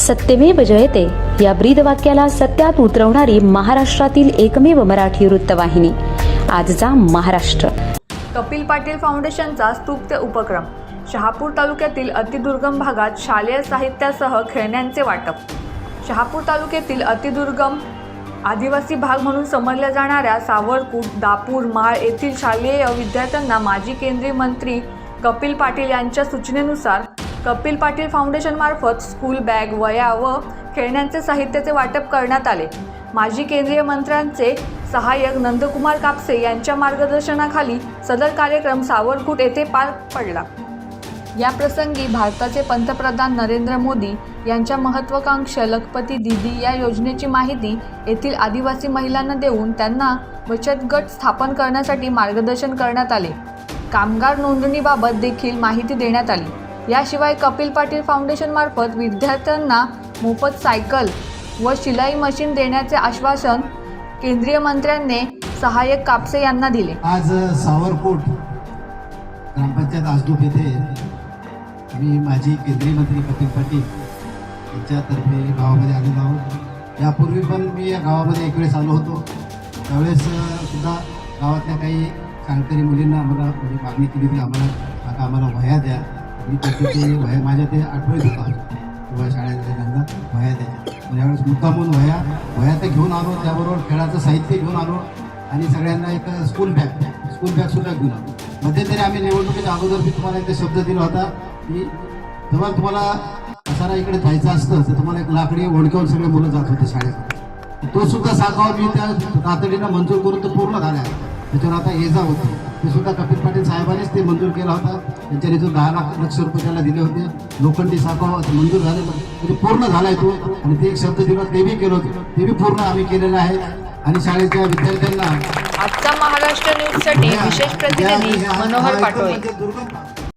सत्यमेव जयते. या ब्रीद वाक्याला सत्यात उतरवणारी महाराष्ट्रातील एकमेव मराठी वृत्तवाहिनी. आजचा महाराष्ट्र. कपिल पाटील फाउंडेशनचा स्तुप्त उपक्रम. शहापूर तालुक्यातील अतिदुर्गम भागात शालेय साहित्यासह खेळण्यांचे वाटप. शहापूर तालुक्यातील अतिदुर्गम आदिवासी भाग म्हणून समजल्या जाणाऱ्या सावरकूट दापूर माळ येथील शालेय विद्यार्थ्यांना माजी केंद्रीय मंत्री कपिल पाटील यांच्या सूचनेनुसार कपिल पाटील फाउंडेशनमार्फत स्कूल बॅग वया व खेळण्यांचे साहित्याचे वाटप करण्यात आले. माजी केंद्रीय मंत्र्यांचे सहाय्यक नंदकुमार कापसे यांच्या मार्गदर्शनाखाली सदर कार्यक्रम सावरकूट येथे पार पडला. या प्रसंगी भारताचे पंतप्रधान नरेंद्र मोदी यांच्या महत्वाकांक्षा लखपती दिदी या योजनेची माहिती येथील आदिवासी महिलांना देऊन त्यांना बचत गट स्थापन करण्यासाठी मार्गदर्शन करण्यात आले. कामगार नोंदणीबाबत देखील माहिती देण्यात आली. याशिवाय कपिल पाटील फाउंडेशनमार्फत विद्यार्थ्यांना मोफत सायकल व शिलाई मशीन देण्याचे आश्वासन केंद्रीय मंत्र्यांनी सहाय्यक कापसे यांना दिले. आज सावरकोट ग्रामपंचायत आजदूप येथे मी माझी केंद्रीय मंत्री कपिल पाटील यांच्यातर्फे गावामध्ये आलेलो आहोत. यापूर्वी पण मी या गावामध्ये एक वेळेस आलो होतो. त्यावेळेस सुद्धा गावातल्या काही शाळकरी मुलींना आम्हाला म्हणजे मागणी केली होती आम्हाला आता आम्हाला वह्या द्या. मी ते वह्या माझ्या ते आठवत होता. किंवा शाळेत त्यांना वह्या द्यायच्या म्हणजे यावेळेस मुद्दामून वह्या वह्या तर घेऊन आलो त्याबरोबर खेळाचं साहित्य घेऊन आलो आणि सगळ्यांना एक स्कूल बॅग स्कूल बॅग सुद्धा घेऊन आलो. मध्यंतरी आम्ही निवडणुकीच्या अगोदर मी तुम्हाला एक शब्द दिला होता की तेव्हा तुम्हाला कसारा इकडे जायचं असतं तर तुम्हाला एक लाकडी ओढक्यावर सगळे मुलं जात होते शाळेत. तो सुद्धा साखावा मी त्या तातडीनं मंजूर करून तो पूर्ण झाला. त्याच्यावर आता ये जा होते. ते सुद्धा कपिल पाटील साहेबांनीच ते मंजूर केला होता. त्यांच्यानी जो दहा लाख लक्ष रुपये त्याला दिले होते. लोखंडी साखावा मंजूर झाले म्हणजे पूर्ण झालाय तो. आणि ते एक शब्द दिला ते बी केलं होतं. ते बी पूर्ण आम्ही केलेलं आहे. आणि शाळेच्या विद्यार्थ्यांना आजचा महाराष्ट्र न्यूजसाठी विशेष प्रतिनिधी मनोहर पाटोळे.